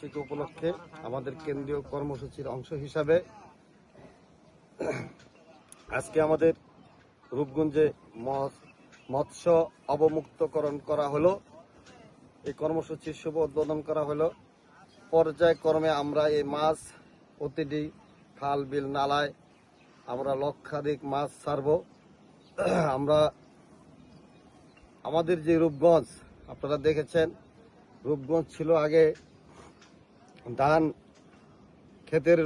বার্ষিকী উপলক্ষে আমাদের কেন্দ্রীয় কর্মসূচির অংশ হিসাবে আজকে আমাদের রূপগঞ্জে মৎ- মৎস্য অবমুক্তকরণ করা হলো। এই কর্মসূচির শুভ উদ্বোধন করা হলো। পর্যায়ক্রমে আমরা এই মাছ, প্রতিটি খাল, বিল, নালায় আমরা লক্ষাধিক মাছ ছাড়ব। আমরা আমাদের যে রূপগঞ্জ, আপনারা দেখেছেন, রূপগঞ্জ ছিল আগে ধান, ক্ষেতের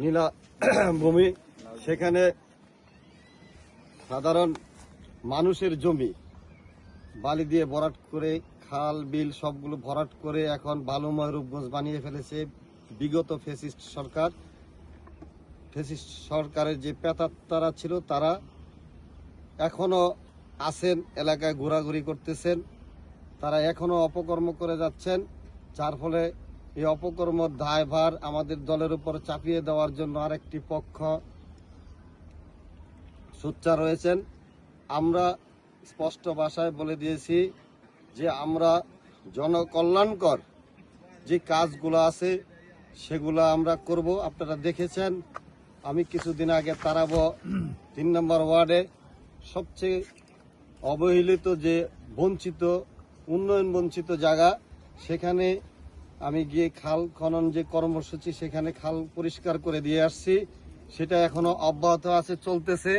নীলা ভূমি সেখানে সাধারণ মানুষের জমি। বালি দিয়ে ভরাট করে, খাল, বিল সবগুলো ভরাট করে এখন বালুময় রূপগঞ্জ বানিয়ে ফেলেছে বিগত ফেসিস্ট সরকার। ফেসিস্ট সরকারের যে পেতাত্তারা ছিল, তারা এখনও আছেন, এলাকায় ঘোরাঘুরি করতেছেন, তারা এখনও অপকর্ম করে যাচ্ছেন। যার ফলে এই অপকর্ম দায়ভার আমাদের দলের উপর চাপিয়ে দেওয়ার জন্য আরেকটি পক্ষ সোচ্চার রয়েছেন। আমরা স্পষ্ট ভাষায় বলে দিয়েছি যে আমরা জনকল্যাণকর যে কাজগুলো আছে সেগুলো আমরা করব। আপনারা দেখেছেন, আমি কিছুদিন আগে তারাবো তিন নম্বর ওয়ার্ডে সবচেয়ে অবহেলিত যে বঞ্চিত উন্নয়ন বঞ্চিত জায়গা সেখানে আমি গিয়ে খাল খনন যে কর্মসূচি সেখানে খাল পরিষ্কার করে দিয়ে আসছি, সেটা এখনও অব্যাহত আছে, চলতেছে।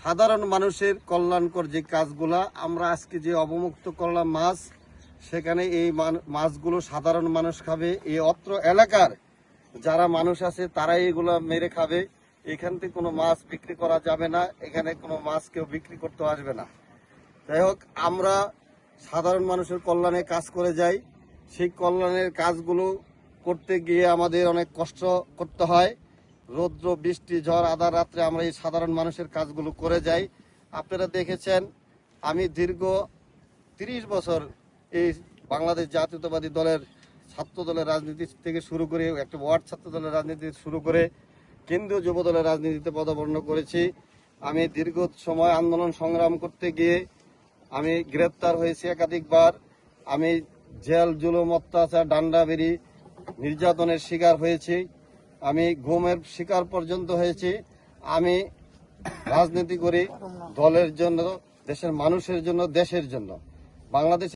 সাধারণ মানুষের কল্যাণকর যে কাজগুলা, আমরা আজকে যে অবমুক্ত করলাম মাছ, সেখানে এই মাছগুলো সাধারণ মানুষ খাবে। এই অত্র এলাকার যারা মানুষ আছে, তারাই এগুলো মেরে খাবে। এখান থেকে কোনো মাছ বিক্রি করা যাবে না, এখানে কোনো মাছ কেউ বিক্রি করতে আসবে না। যাই হোক, আমরা সাধারণ মানুষের কল্যাণে কাজ করে যাই। সেই কল্যাণের কাজগুলো করতে গিয়ে আমাদের অনেক কষ্ট করতে হয়। রৌদ্র, বৃষ্টি, ঝড়, আধার রাত্রে আমরা এই সাধারণ মানুষের কাজগুলো করে যাই। আপনারা দেখেছেন, আমি দীর্ঘ তিরিশ বছর এই বাংলাদেশ জাতীয়তাবাদী দলের ছাত্র দলের রাজনীতি থেকে শুরু করে একটা ওয়ার্ড ছাত্র দলের রাজনীতি শুরু করে কেন্দ্রীয় যুব দলের রাজনীতিতে পদার্পণ করেছি। আমি দীর্ঘ সময় আন্দোলন সংগ্রাম করতে গিয়ে আমি গ্রেপ্তার হয়েছি একাধিকবার। আমি জেল, জুলুম, অত্যাচার ডান্ডাবেরি নির্যাতনের শিকার হয়েছি। আমি ঘুমের শিকার পর্যন্ত হয়েছি। আমি রাজনীতি করি দলের জন্য, দেশের মানুষের জন্য, দেশের জন্য। বাংলাদেশ